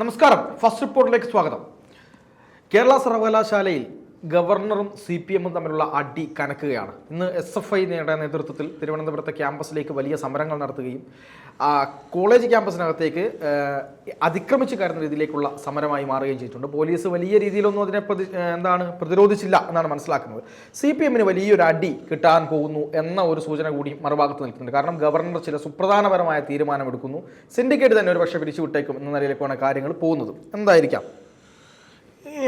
നമസ്കാരം. ഫസ്റ്റ് റിപ്പോർട്ടിലേക്ക് സ്വാഗതം. കേരള സർവകലാശാലയിൽ ഗവർണറും സി പി എമ്മും തമ്മിലുള്ള അടി കനക്കുകയാണ്. ഇന്ന് എസ് എഫ് ഐ നേട നേതൃത്വത്തിൽ തിരുവനന്തപുരത്തെ ക്യാമ്പസിലേക്ക് വലിയ സമരങ്ങൾ നടത്തുകയും കോളേജ് ക്യാമ്പസിനകത്തേക്ക് അതിക്രമിച്ചു കയറുന്ന രീതിയിലേക്കുള്ള സമരമായി മാറുകയും ചെയ്തിട്ടുണ്ട്. പോലീസ് വലിയ രീതിയിലൊന്നും അതിനെ പ്രതി എന്താണ് പ്രതിരോധിച്ചില്ല എന്നാണ് മനസ്സിലാക്കുന്നത്. സി പി എമ്മിന് വലിയൊരു അടി കിട്ടാൻ പോകുന്നു എന്ന ഒരു സൂചന കൂടി മറുഭാഗത്ത് നിൽക്കുന്നുണ്ട്. കാരണം ഗവർണർ ചില സുപ്രധാനപരമായ തീരുമാനമെടുക്കുന്നു. സിൻഡിക്കേറ്റ് തന്നെ ഒരു പക്ഷേ പിരിച്ചുവിട്ടേക്കും എന്ന നിലയിലേക്കാണ് കാര്യങ്ങൾ പോകുന്നത്. എന്തായിരിക്കാം?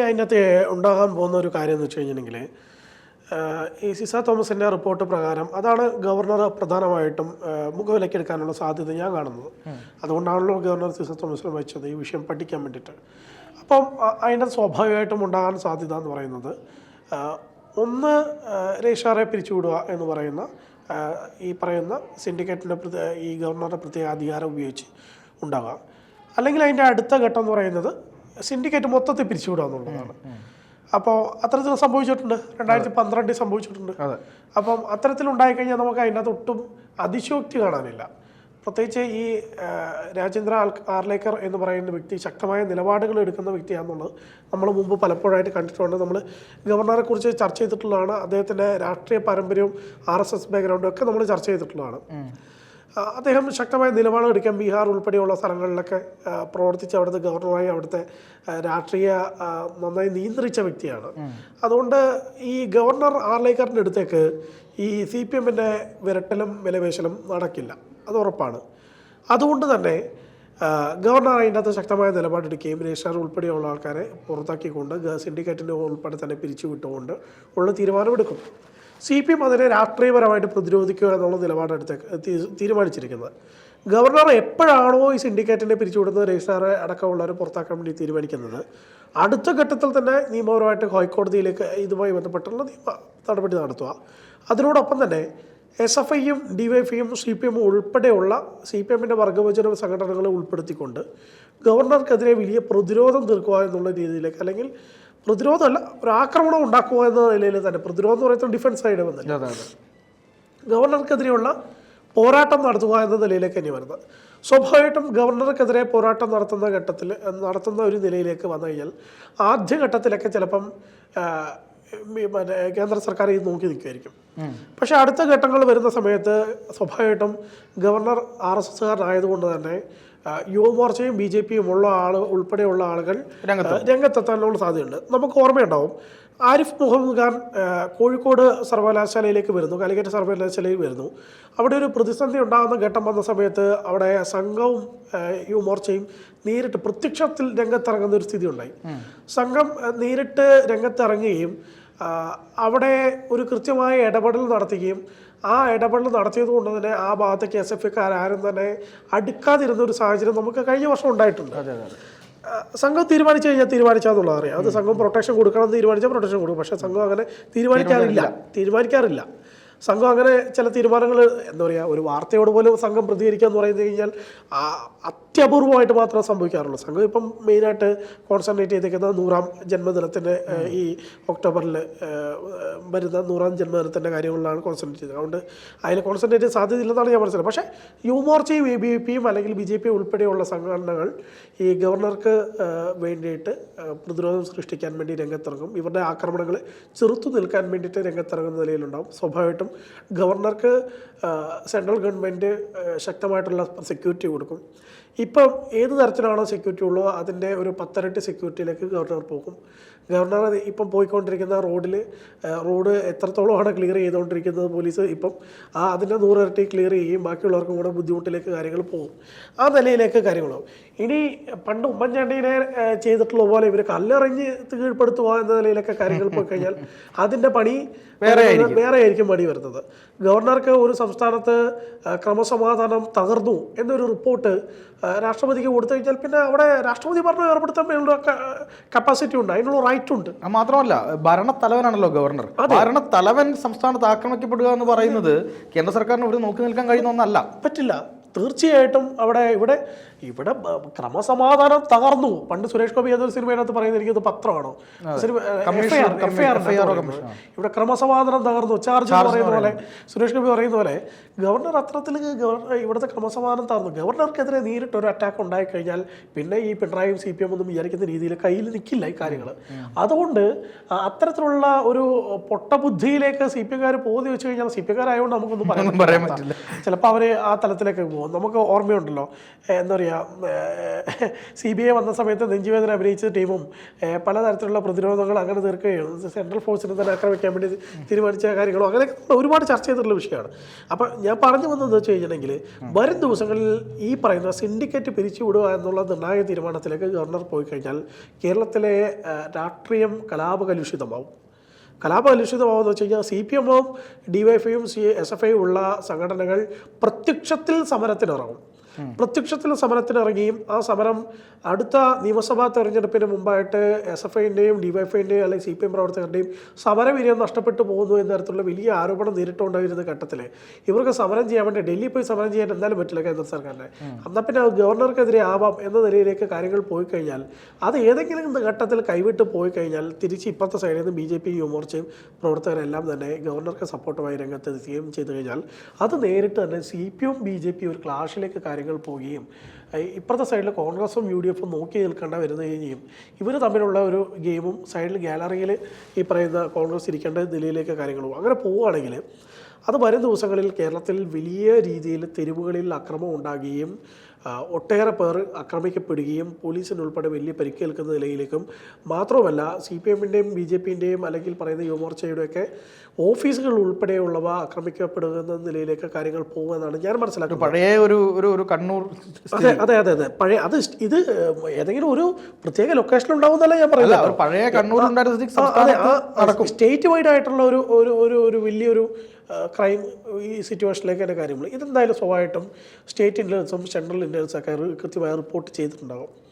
അതിനകത്ത് ഉണ്ടാകാൻ പോകുന്ന ഒരു കാര്യം എന്ന് വെച്ച് കഴിഞ്ഞിട്ടുണ്ടെങ്കിൽ ഈ സിസ തോമസിന്റെ റിപ്പോർട്ട് പ്രകാരം അതാണ് ഗവർണർ പ്രധാനമായിട്ടും മുഖവിലക്കെടുക്കാനുള്ള സാധ്യത ഞാൻ കാണുന്നത്. അതുകൊണ്ടാണല്ലോ ഗവർണർ സിസ തോമസിനെ വെച്ചത് ഈ വിഷയം പഠിക്കാൻ വേണ്ടിയിട്ട്. അപ്പം അതിന്റെ സ്വാഭാവികമായിട്ടും ഉണ്ടാകാൻ സാധ്യത എന്ന് പറയുന്നത് ഒന്ന് രേഷാറെ പിരിച്ചുവിടുക എന്ന് പറയുന്ന ഈ പറയുന്ന സിൻഡിക്കേറ്റിന്റെ ഈ ഗവർണറുടെ പ്രത്യേക അധികാരം ഉപയോഗിച്ച് ഉണ്ടാകാം. അല്ലെങ്കിൽ അതിന്റെ അടുത്ത ഘട്ടം എന്ന് പറയുന്നത് സിൻഡിക്കേറ്റ് മൊത്തത്തിൽ പിരിച്ചുവിടുക എന്നുള്ളതാണ് അപ്പോൾ അത്തരത്തിൽ സംഭവിച്ചിട്ടുണ്ട്. രണ്ടായിരത്തി പന്ത്രണ്ടിൽ സംഭവിച്ചിട്ടുണ്ട്. അപ്പം അത്തരത്തിലുണ്ടായി കഴിഞ്ഞാൽ നമുക്ക് അതിനകത്ത് ഒട്ടും അതിശോക്തി കാണാനില്ല. പ്രത്യേകിച്ച് ഈ രാജേന്ദ്ര ആർലേക്കർ എന്ന് പറയുന്ന വ്യക്തി ശക്തമായ നിലപാടുകൾ എടുക്കുന്ന വ്യക്തിയാണെന്നുള്ളത് നമ്മൾ മുമ്പ് പലപ്പോഴായിട്ട് കണ്ടിട്ടുണ്ട്. നമ്മൾ ഗവർണറെ കുറിച്ച് ചർച്ച ചെയ്തിട്ടുള്ളതാണ്. അദ്ദേഹത്തിന്റെ രാഷ്ട്രീയ പാരമ്പര്യവും ആർ എസ് എസ് ബാക്ക്ഗ്രൗണ്ടും ഒക്കെ നമ്മൾ ചർച്ച ചെയ്തിട്ടുള്ളതാണ്. അദ്ദേഹം ശക്തമായ നിലപാട് എടുക്കാൻ ബീഹാർ ഉൾപ്പെടെയുള്ള സ്ഥലങ്ങളിലൊക്കെ പ്രവർത്തിച്ച് അവിടുത്തെ ഗവർണറായി അവിടുത്തെ രാഷ്ട്രീയ നന്നായി നിയന്ത്രിച്ച വ്യക്തിയാണ്. അതുകൊണ്ട് ഈ ഗവർണർ ആർലേക്കറിന്റെ അടുത്തേക്ക് ഈ സി പി എമ്മിന്റെ വിരട്ടലും വിലവേശലും നടക്കില്ല. അത് ഉറപ്പാണ്. അതുകൊണ്ട് തന്നെ ഗവർണർ അതിന്റെ അകത്ത് ശക്തമായ നിലപാടെടുക്കുകയും രജിസ്ട്രാർ ഉൾപ്പെടെയുള്ള ആൾക്കാരെ പുറത്താക്കിക്കൊണ്ട് സിൻഡിക്കേറ്റിന്റെ ഉൾപ്പെടെ തന്നെ പിരിച്ചു വിട്ടുകൊണ്ട് ഉള്ള തീരുമാനമെടുക്കും. സി പി എം അതിനെ രാഷ്ട്രീയപരമായിട്ട് പ്രതിരോധിക്കുക എന്നുള്ള നിലപാടെടുത്ത് തീരുമാനിച്ചിരിക്കുന്നത്. ഗവർണർ എപ്പോഴാണോ ഈ സിൻഡിക്കേറ്റിനെ പിരിച്ചുവിടുന്നത് രജിസ്ട്രാറെ അടക്കമുള്ളവരെ പുറത്താക്കാൻ വേണ്ടി തീരുമാനിക്കുന്നത്. അടുത്ത ഘട്ടത്തിൽ തന്നെ നിയമപരമായിട്ട് ഹൈക്കോടതിയിലേക്ക് ഇതുമായി ബന്ധപ്പെട്ടുള്ള നിയമ നടപടി നടത്തുക. അതിനോടൊപ്പം തന്നെ എസ് എഫ് ഐയും ഡി വൈ സി പി എമ്മും ഉൾപ്പെടെയുള്ള സി പി എമ്മിന്റെ വർഗവചന സംഘടനകളെ ഉൾപ്പെടുത്തിക്കൊണ്ട് ഗവർണർക്കെതിരെ വലിയ പ്രതിരോധം തീർക്കുക എന്നുള്ള രീതിയിലേക്ക് അല്ലെങ്കിൽ പ്രതിരോധമല്ല ഒരു ആക്രമണം ഉണ്ടാക്കുക എന്ന നിലയിൽ തന്നെ. പ്രതിരോധം എന്ന് പറയുന്നത് ഡിഫൻസ് സൈഡ് വന്നില്ല ഗവർണർക്കെതിരെയുള്ള പോരാട്ടം നടത്തുക എന്ന നിലയിലേക്ക് തന്നെ വരുന്നത്. സ്വാഭാവികമായിട്ടും ഗവർണർക്കെതിരെ പോരാട്ടം നടത്തുന്ന ഘട്ടത്തിൽ നടത്തുന്ന ഒരു നിലയിലേക്ക് വന്നു കഴിഞ്ഞാൽ ആദ്യ ഘട്ടത്തിലൊക്കെ ചിലപ്പം മറ്റേ കേന്ദ്ര സർക്കാർ ഇത് നോക്കി നിൽക്കുമായിരിക്കും. പക്ഷേ അടുത്ത ഘട്ടങ്ങൾ വരുന്ന സമയത്ത് സ്വാഭാവികമായിട്ടും ഗവർണർ ആർ എസ് എസ്സുകാരനായതുകൊണ്ട് തന്നെ യുവമോർച്ചയും ബി ജെ പിയും ഉള്ള ആൾ ഉൾപ്പെടെയുള്ള ആളുകൾ രംഗത്തെത്താനുള്ള സാധ്യതയുണ്ട്. നമുക്ക് ഓർമ്മയുണ്ടാവും ആരിഫ് മുഹമ്മദ് ഖാൻ കോഴിക്കോട് സർവകലാശാലയിലേക്ക് വരുന്നു കാലിക്കറ്റ് സർവകലാശാലയിൽ വരുന്നു. അവിടെ ഒരു പ്രതിസന്ധി ഉണ്ടാകുന്ന ഘട്ടം വന്ന സമയത്ത് അവിടെ സംഘവും യുവമോർച്ചയും നേരിട്ട് പ്രത്യക്ഷത്തിൽ രംഗത്തിറങ്ങുന്ന ഒരു സ്ഥിതി ഉണ്ടായി സംഘം നേരിട്ട് രംഗത്തിറങ്ങുകയും അവിടെ ഒരു കൃത്യമായ ഇടപെടൽ നടത്തുകയും ആ ഇടപെടൽ നടത്തിയത് കൊണ്ട് തന്നെ ആ ഭാഗത്തേക്ക് എസ് എഫ് ആരും തന്നെ അടുക്കാതിരുന്ന ഒരു സാഹചര്യം നമുക്ക് കഴിഞ്ഞ വർഷം ഉണ്ടായിട്ടുണ്ട്. അതെ അതെ സംഘം തീരുമാനിച്ചു കഴിഞ്ഞാൽ തീരുമാനിച്ചാന്നുള്ളത് അറിയാം. അത് സംഘം പ്രൊട്ടക്ഷൻ കൊടുക്കണം എന്ന് തീരുമാനിച്ചാൽ പ്രൊട്ടക്ഷൻ കൊടുക്കും. പക്ഷേ സംഘം അങ്ങനെ തീരുമാനിക്കാറില്ല. തീരുമാനിക്കാറില്ല. സംഘം അങ്ങനെ ചില തീരുമാനങ്ങൾ എന്താ പറയുക ഒരു വാർത്തയോട് പോലും സംഘം പ്രതികരിക്കുക എന്ന് പറയുന്നത് കഴിഞ്ഞാൽ അത്യപൂർവമായിട്ട് മാത്രമേ സംഭവിക്കാറുള്ളൂ. സംഘം ഇപ്പം മെയിനായിട്ട് കോൺസെൻട്രേറ്റ് ചെയ്തിരിക്കുന്നത് നൂറാം ജന്മദിനത്തിന്റെ ഈ ഒക്ടോബറിൽ വരുന്ന നൂറാം ജന്മദിനത്തിന്റെ കാര്യങ്ങളിലാണ് കോൺസെൻട്രേറ്റ് ചെയ്തത്. അതുകൊണ്ട് അതിൽ കോൺസെൻട്രേറ്റ് സാധ്യതയില്ലെന്നാണ് ഞാൻ മനസ്സിലായത് പക്ഷേ യുവമോർച്ചയും എ ബി പിയും അല്ലെങ്കിൽ ബി ജെ പി ഉൾപ്പെടെയുള്ള സംഘടനകൾ ഈ ഗവർണർക്ക് വേണ്ടിയിട്ട് പ്രതിരോധം സൃഷ്ടിക്കാൻ വേണ്ടി രംഗത്തിറങ്ങും. ഇവരുടെ ആക്രമണങ്ങൾ ചെറുത്തു നിൽക്കാൻ വേണ്ടിയിട്ട് രംഗത്തിറങ്ങുന്ന നിലയിലുണ്ടാകും സ്വാഭാവികമായിട്ടും ഗവർണർക്ക് സെൻട്രൽ ഗവൺമെന്റ് ശക്തമായിട്ടുള്ള സെക്യൂരിറ്റി കൊടുക്കും. ഇപ്പം ഏത് തരത്തിലാണോ സെക്യൂരിറ്റി ഉള്ളത് അതിന്റെ ഒരു പത്തരട്ടി സെക്യൂരിറ്റിയിലേക്ക് ഗവർണർ പോകും. ഗവർണർ ഇപ്പം പോയിക്കൊണ്ടിരിക്കുന്ന റോഡിൽ റോഡ് എത്രത്തോളമാണ് ക്ലിയർ ചെയ്തുകൊണ്ടിരിക്കുന്നത് പോലീസ്? ഇപ്പം ആ അതിന്റെ നൂറിരട്ടി ക്ലിയർ ചെയ്യും ബാക്കിയുള്ളവർക്കും കൂടെ ബുദ്ധിമുട്ടിലേക്ക് കാര്യങ്ങൾ പോകും. ആ നിലയിലേക്ക് കാര്യങ്ങളാവും. ഇനി പണ്ട് ഉമ്മൻചാണ്ടിനെ ചെയ്തിട്ടുള്ള പോലെ ഇവർ കല്ലെറിഞ്ഞ് കീഴ്പ്പെടുത്തുക എന്ന നിലയിലൊക്കെ കാര്യങ്ങൾ പോയി കഴിഞ്ഞാൽ അതിന്റെ പണി വേറെ വേറെ ആയിരിക്കും പണി വരുന്നത്. ഗവർണർക്ക് ഒരു സംസ്ഥാനത്ത് ക്രമസമാധാനം തകർന്നു എന്നൊരു റിപ്പോർട്ട് രാഷ്ട്രപതിക്ക് കൊടുത്തു കഴിഞ്ഞാൽ പിന്നെ അവിടെ രാഷ്ട്രപതി പറഞ്ഞു ഏർപ്പെടുത്താൻ കപ്പാസിറ്റി ഉണ്ട്. അതിനുള്ള റൈറ്റ് അത് മാത്രമല്ല ഭരണത്തലവനാണല്ലോ ഗവർണർ. ഭരണത്തലവൻ സംസ്ഥാനത്ത് ആക്രമിക്കപ്പെടുക എന്ന് പറയുന്നത് കേന്ദ്ര സർക്കാരിന് ഇവിടെ നോക്കി നിൽക്കാൻ കഴിയുന്ന ഒന്നല്ല. പറ്റില്ല. തീർച്ചയായിട്ടും അവിടെ ഇവിടെ ഇവിടെ ക്രമസമാധാനം തകർന്നു. പണ്ട് സുരേഷ് ഗോപി ഏതൊരു സിനിമയിനകത്ത് പറയുന്നത് എനിക്കത് പത്രമാണോ. ഇവിടെ ക്രമസമാധാനം തകർന്നു. ചാർജ് പറയുന്ന പോലെ സുരേഷ് ഗോപി പറയുന്ന പോലെ ഗവർണർ അത്രത്തിൽ ഇവിടുത്തെ ക്രമസമാധാനം തകർന്നു. ഗവർണർക്കെതിരെ നേരിട്ട് ഒരു അറ്റാക്ക് ഉണ്ടായി കഴിഞ്ഞാൽ പിന്നെ ഈ പിണറായിയും സി പി എം ഒന്നും വിചാരിക്കുന്ന രീതിയിൽ കയ്യിൽ നിൽക്കില്ല ഈ കാര്യങ്ങൾ. അതുകൊണ്ട് അത്തരത്തിലുള്ള ഒരു പൊട്ടബുദ്ധിയിലേക്ക് സി പി എംകാർ പോകുന്ന വെച്ച് കഴിഞ്ഞാൽ സി പി എംകാരായതുകൊണ്ട് നമുക്കൊന്നും പറയാൻ പറ്റില്ല. ചിലപ്പോൾ അവർ ആ തലത്തിലേക്ക് പോകും. നമുക്ക് ഓർമ്മയുണ്ടല്ലോ എന്താ പറയുക സി ബി ഐ വന്ന സമയത്ത് നെഞ്ചുവേദന അഭിനയിച്ച ടീമും പലതരത്തിലുള്ള പ്രതിരോധങ്ങൾ അങ്ങനെ തീർക്കുകയാണ് സെൻട്രൽ ഫോഴ്സിനെ തന്നെ ആക്രമിക്കാൻ വേണ്ടി തീരുമാനിച്ച കാര്യങ്ങളും അങ്ങനെയൊക്കെ നമ്മൾ ഒരുപാട് ചർച്ച ചെയ്തിട്ടുള്ള വിഷയമാണ്. അപ്പോൾ ഞാൻ പറഞ്ഞു വന്നതെന്ന് വെച്ച് കഴിഞ്ഞിട്ടുണ്ടെങ്കിൽ വരും ദിവസങ്ങളിൽ ഈ പറയുന്ന സിൻഡിക്കേറ്റ് പിരിച്ചുവിടുക എന്നുള്ള നിർണായക തീരുമാനത്തിലേക്ക് ഗവർണർ പോയി കഴിഞ്ഞാൽ കേരളത്തിലെ രാഷ്ട്രീയം കലാപകലുഷിതമാവും. കലാപകലുഷിതമാവെന്ന് വെച്ച് കഴിഞ്ഞാൽ സി പി എമ്മും D Y C S F I ഉള്ള സംഘടനകൾ പ്രത്യക്ഷത്തിൽ സമരത്തിനിറങ്ങും. പ്രത്യക്ഷത്തിൽ സമരത്തിനിറങ്ങിയും ആ സമരം അടുത്ത നിയമസഭാ തെരഞ്ഞെടുപ്പിന് മുമ്പായിട്ട് എസ് എഫ് ഐന്റെയും ഡി വൈ എഫ് ഐന്റെയും അല്ലെങ്കിൽ സി പി എം പ്രവർത്തകരുടെയും സമരവീര്യം നഷ്ടപ്പെട്ടു പോകുന്നു എന്ന തരത്തിലുള്ള വലിയ ആരോപണം നേരിട്ടുണ്ടായിരുന്ന ഘട്ടത്തിൽ ഇവർക്ക് സമരം ചെയ്യാൻ വേണ്ടി ഡൽഹി പോയി സമരം ചെയ്യാൻ എന്തായാലും പറ്റില്ല കേന്ദ്ര സർക്കാരിനെ. എന്നാൽ പിന്നെ ഗവർണർക്കെതിരെ ആവാം എന്ന നിലയിലേക്ക് കാര്യങ്ങൾ പോയി കഴിഞ്ഞാൽ അത് ഏതെങ്കിലും ഘട്ടത്തിൽ കൈവിട്ട് പോയി കഴിഞ്ഞാൽ തിരിച്ച് ഇപ്പോഴത്തെ സൈഡിൽ നിന്ന് ബി ജെ പി യുവമോർച്ചയും പ്രവർത്തകരെല്ലാം തന്നെ ഗവർണർക്ക് സപ്പോർട്ടുമായി രംഗത്തെത്തുകയും ചെയ്തു കഴിഞ്ഞാൽ അത് നേരിട്ട് തന്നെ C P M B J P ഒരു ക്ലാഷിലേക്ക് കാര്യങ്ങൾ പോവുകയും ഏഹ് ഇപ്പുറത്തെ സൈഡിൽ കോൺഗ്രസും യു ഡി എഫും നോക്കി നിൽക്കേണ്ട വരുന്നതും ചെയ്യും ഇവർ തമ്മിലുള്ള ഒരു ഗെയിമും സൈഡിൽ ഗാലറിയിൽ ഈ പറയുന്ന കോൺഗ്രസ് ഇരിക്കേണ്ട നിലയിലേക്ക് കാര്യങ്ങൾ പോകും. അങ്ങനെ പോവുകയാണെങ്കിൽ അത് വരും ദിവസങ്ങളിൽ കേരളത്തിൽ വലിയ രീതിയിൽ തെരുവുകളിൽ അക്രമം ഉണ്ടാകുകയും ഒട്ടേറെ പേർ ആക്രമിക്കപ്പെടുകയും പോലീസിനുൾപ്പെടെ വലിയ പരിക്കേൽക്കുന്ന നിലയിലേക്കും. മാത്രമല്ല സി പി എമ്മിന്റെയും ബി ജെ പിന്റെയും അല്ലെങ്കിൽ പറയുന്ന യുവമോർച്ചയുടെയൊക്കെ ഓഫീസുകൾ ഉൾപ്പെടെയുള്ളവ ആക്രമിക്കപ്പെടുന്ന നിലയിലേക്ക് കാര്യങ്ങൾ പോകുമെന്നാണ് ഞാൻ മനസ്സിലാക്കുന്നത്. പഴയ ഒരു ഒരു ഒരു കണ്ണൂർ അതെ അതെ അതെ അതെ. പഴയ അത് ഇത് ഏതെങ്കിലും ഒരു പ്രത്യേക ലൊക്കേഷൻ ഉണ്ടാവുന്നല്ല ഞാൻ പറയുന്നത്. പഴയ കണ്ണൂർ അതെ സ്റ്റേറ്റ് വൈഡ് ആയിട്ടുള്ള ഒരു ഒരു ഒരു ഒരു വലിയൊരു ക്രൈം ഈ സിറ്റുവേഷനിലേക്ക് തന്നെ കാര്യങ്ങൾ. ഇതെന്തായാലും സ്വാഭാവികമായിട്ടും സ്റ്റേറ്റ് ഇന്റലിജൻസും സെൻട്രൽ ഇന്റലിജൻസും ഒക്കെ റി- കൃത്യമായി റിപ്പോർട്ട് ചെയ്തിട്ടുണ്ടാകും.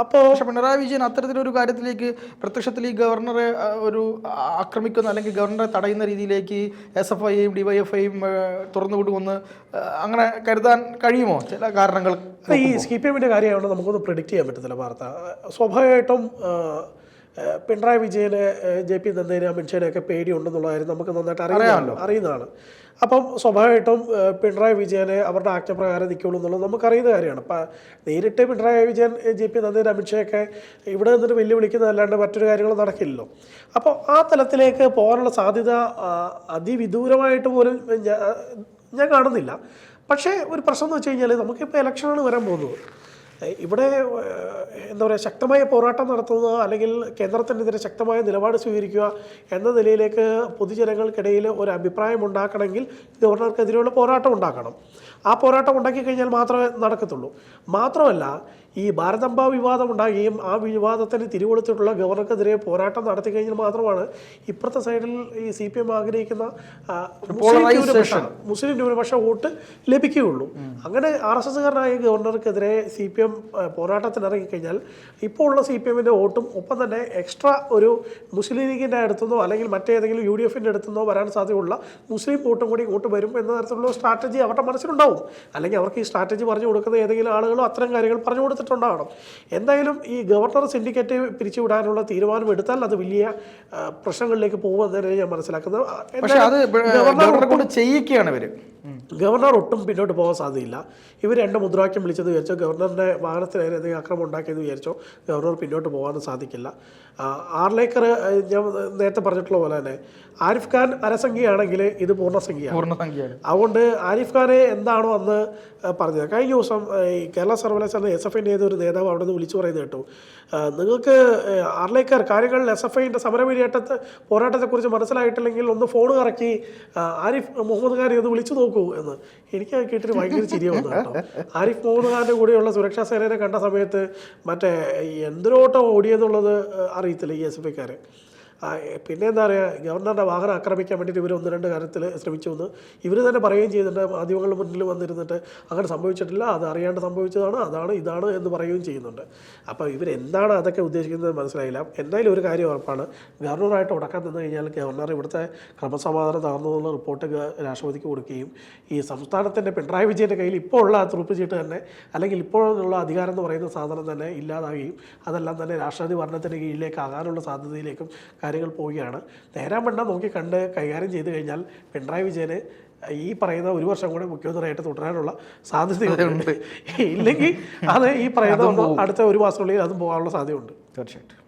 അപ്പോൾ പക്ഷേ പിണറായി വിജയൻ അത്തരത്തിലൊരു കാര്യത്തിലേക്ക് പ്രത്യക്ഷത്തിൽ ഈ ഗവർണറെ ഒരു ആക്രമിക്കുന്ന അല്ലെങ്കിൽ ഗവർണറെ തടയുന്ന രീതിയിലേക്ക് എസ് എഫ് ഐയും ഡി വൈ എഫ് ഐയും തുറന്നു ആ, അങ്ങനെ കരുതാൻ കഴിയുമോ? ചില കാരണങ്ങൾ ഈ സി പി എമ്മിന്റെ കാര്യമാണ് നമുക്കൊന്ന് പ്രിഡിക്റ്റ് ചെയ്യാൻ പറ്റത്തില്ല വാർത്ത. സ്വാഭാവികമായിട്ടും പിണറായി വിജയന് ജെ പി നന്ദേനെ അമിത്ഷാനെയൊക്കെ പേടിയുണ്ടെന്നുള്ള കാര്യം നമുക്ക് നന്നായിട്ട് അറിയാമല്ലോ. അറിയുന്നതാണ്. അപ്പം സ്വാഭാവികമായിട്ടും പിണറായി വിജയനെ അവരുടെ ആജ്ഞപ്രകാരം നിൽക്കുള്ളൂ എന്നുള്ളത് നമുക്കറിയുന്ന കാര്യമാണ്. അപ്പം നേരിട്ട് പിണറായി വിജയൻ ജെ പി നന്ദേനെ അമിത്ഷയൊക്കെ ഇവിടെ നിന്നിട്ട് വെല്ലുവിളിക്കുന്നതല്ലാണ്ട് മറ്റൊരു കാര്യങ്ങളും നടക്കില്ലല്ലോ. അപ്പോൾ ആ തലത്തിലേക്ക് പോകാനുള്ള സാധ്യത അതിവിദൂരമായിട്ട് പോലും ഞാൻ കാണുന്നില്ല. പക്ഷേ ഒരു പ്രശ്നം എന്ന് വെച്ച് കഴിഞ്ഞാൽ നമുക്കിപ്പോൾ ഇലക്ഷനാണ് വരാൻ പോകുന്നത്. ഇവിടെ എന്താ പറയുക ശക്തമായ പോരാട്ടം നടത്തുന്നത് അല്ലെങ്കിൽ കേന്ദ്രത്തിനെതിരെ ശക്തമായ നിലപാട് സ്വീകരിക്കുക എന്ന നിലയിലേക്ക് പൊതുജനങ്ങൾക്കിടയിൽ ഒരു അഭിപ്രായം ഉണ്ടാക്കണമെങ്കിൽ ഗവർണർക്കെതിരെയുള്ള പോരാട്ടം ഉണ്ടാക്കണം. ആ പോരാട്ടം ഉണ്ടാക്കി കഴിഞ്ഞാൽ മാത്രമേ നടക്കത്തുള്ളൂ. മാത്രമല്ല ഈ ഭാരതമ്പ വിവാദം ഉണ്ടാകുകയും ആ വിവാദത്തിന് തിരികൊടുത്തിട്ടുള്ള ഗവർണർക്കെതിരെ പോരാട്ടം നടത്തി കഴിഞ്ഞാൽ മാത്രമാണ് ഇപ്പുറത്തെ സൈഡിൽ ഈ സി പി എം ആഗ്രഹിക്കുന്ന മുസ്ലിം ന്യൂനപക്ഷ വോട്ട് ലഭിക്കുകയുള്ളൂ. അങ്ങനെ ആർ എസ് എസ്സുകാരനായ ഗവർണർക്കെതിരെ സി പി എം പോരാട്ടത്തിന് ഇറങ്ങിക്കഴിഞ്ഞാൽ ഇപ്പോൾ ഉള്ള സി പി എമ്മിന്റെ വോട്ടും ഒപ്പം തന്നെ എക്സ്ട്രാ ഒരു മുസ്ലിം ലീഗിന്റെ അടുത്തുനിന്നോ അല്ലെങ്കിൽ മറ്റേതെങ്കിലും യു ഡി എഫിന്റെ അടുത്തുനിന്നോ വരാൻ സാധ്യതയുള്ള മുസ്ലിം വോട്ടും കൂടി ഇങ്ങോട്ട് വരും എന്ന തരത്തിലുള്ള സ്ട്രാറ്റജി അവരുടെ മനസ്സിലുണ്ടാവും. അല്ലെങ്കിൽ അവർക്ക് ഈ സ്ട്രാറ്റജി പറഞ്ഞു കൊടുക്കുന്ന ഏതെങ്കിലും ആളുകളോ അത്തരം കാര്യങ്ങൾ പറഞ്ഞു കൊടുത്തിട്ടുണ്ടാകണം. എന്തായാലും ഈ ഗവർണർ സിൻഡിക്കേറ്റ് പിരിച്ചുവിടാനുള്ള തീരുമാനം എടുത്താൽ അത് വലിയ പ്രശ്നങ്ങളിലേക്ക് പോകുമെന്നാണ് ഞാൻ മനസ്സിലാക്കുന്നത് പക്ഷേ അത് ഗവർണർ കൊണ്ട് ചെയ്യിക്കുകയാണ് ഇവർ. ഗവർണർ ഒട്ടും പിന്നോട്ട് പോകാൻ സാധ്യതയില്ല. ഇവർ രണ്ട് മുദ്രാവാക്യം വിളിച്ചത് വിചാരിച്ചോ ഗവർണറിന്റെ വാഹനത്തിനെതിരെ എന്തെങ്കിലും ആക്രമണം ഉണ്ടാക്കിയെന്ന് വിചാരിച്ചോ ഗവർണർ പിന്നോട്ട് പോകാനും സാധിക്കില്ല. ആർലേക്കർ ഞാൻ നേരത്തെ പറഞ്ഞിട്ടുള്ള പോലെ തന്നെ ആരിഫ് ഖാൻ അരസംഖ്യയാണെങ്കിൽ ഇത് പൂർണസംഖ്യയാണ്. പൂർണസംഖ്യയാണ്. അതുകൊണ്ട് ആരിഫ് ഖാനെ എന്താണോ അന്ന് പറഞ്ഞത്. കഴിഞ്ഞ ദിവസം ഈ കേരള സർവകലാശാല എസ് എഫ് ഐന്റെ ഏതൊരു നേതാവ് അവിടെ നിന്ന് വിളിച്ചു പറയുന്നത് കേട്ടു. നിങ്ങൾക്ക് ആർലേക്കർ കാര്യങ്ങൾ എസ് എഫ് ഐന്റെ സമരപരിയാട്ടത്തെ പോരാട്ടത്തെക്കുറിച്ച് മനസ്സിലായിട്ടില്ലെങ്കിൽ ഒന്ന് ഫോൺ കറക്കി ആരിഫ് മുഹമ്മദ് ഖാനെ ഒന്ന് വിളിച്ചു നോക്കൂ എന്ന്. എനിക്ക് അത് കേട്ടിട്ട് ഭയങ്കര ചിരി വന്നു കേട്ടോ. ആരിഫ് മുഹമ്മദ് കൂടെയുള്ള സുരക്ഷാ സേനയെ കണ്ട സമയത്ത് മറ്റേ ഈ എന്തിനോട്ടം ഓടിയെന്നുള്ളത് അറിയത്തില്ല ഈ എസ് എഫ് ഐക്കാരെ. പിന്നെ എന്താ പറയുക ഗവർണറുടെ വാഹനം ആക്രമിക്കാൻ വേണ്ടിയിട്ട് ഇവർ ഒന്ന് രണ്ട് കാര്യത്തിൽ ശ്രമിച്ചു എന്ന്. ഇവർ തന്നെ പറയുകയും ചെയ്യുന്നുണ്ട് മാധ്യമങ്ങളുടെ മുന്നിൽ വന്നിരുന്നിട്ട് അങ്ങനെ സംഭവിച്ചിട്ടില്ല അത് അറിയാണ്ട് സംഭവിച്ചതാണ് അതാണ് ഇതാണ് എന്ന് പറയുകയും ചെയ്യുന്നുണ്ട്. അപ്പോൾ ഇവർ എന്താണ് അതൊക്കെ ഉദ്ദേശിക്കുന്നത് മനസ്സിലായില്ല. എന്തായാലും ഒരു കാര്യം ഉറപ്പാണ് ഗവർണറായിട്ട് ഉടക്കാൻ നിന്ന് കഴിഞ്ഞാൽ ഗവർണർ ഇവിടുത്തെ ക്രമസമാധാനം തകർന്നു എന്നുള്ള റിപ്പോർട്ട് രാഷ്ട്രപതിക്ക് കൊടുക്കുകയും ഈ സംസ്ഥാനത്തിന്റെ പിണറായി വിജയന്റെ കയ്യിൽ ഇപ്പോൾ ഉള്ള തുറുപ്പ് ചീട്ട് തന്നെ അല്ലെങ്കിൽ ഇപ്പോഴുള്ള അധികാരം എന്ന് പറയുന്ന സാധനം തന്നെ ഇല്ലാതാവുകയും അതെല്ലാം തന്നെ രാഷ്ട്രപതി ഭരണത്തിന്റെ കീഴിലേക്ക് ആകാനുള്ള സാധ്യതയിലേക്കും കാര്യങ്ങൾ പോവുകയാണ്. നേരാൻ വേണ്ട നോക്കി കണ്ട് കൈകാര്യം ചെയ്തു കഴിഞ്ഞാൽ പിണറായി വിജയന് ഈ പറയുന്ന ഒരു വർഷം കൂടെ മുഖ്യമന്ത്രിയായിട്ട് തുടരാനുള്ള സാധ്യതയുണ്ട്. ഇല്ലെങ്കിൽ അത് ഈ പറയുന്ന അടുത്ത ഒരു മാസത്തിനുള്ളിൽ അതും പോകാനുള്ള സാധ്യതയുണ്ട്. തീർച്ചയായിട്ടും.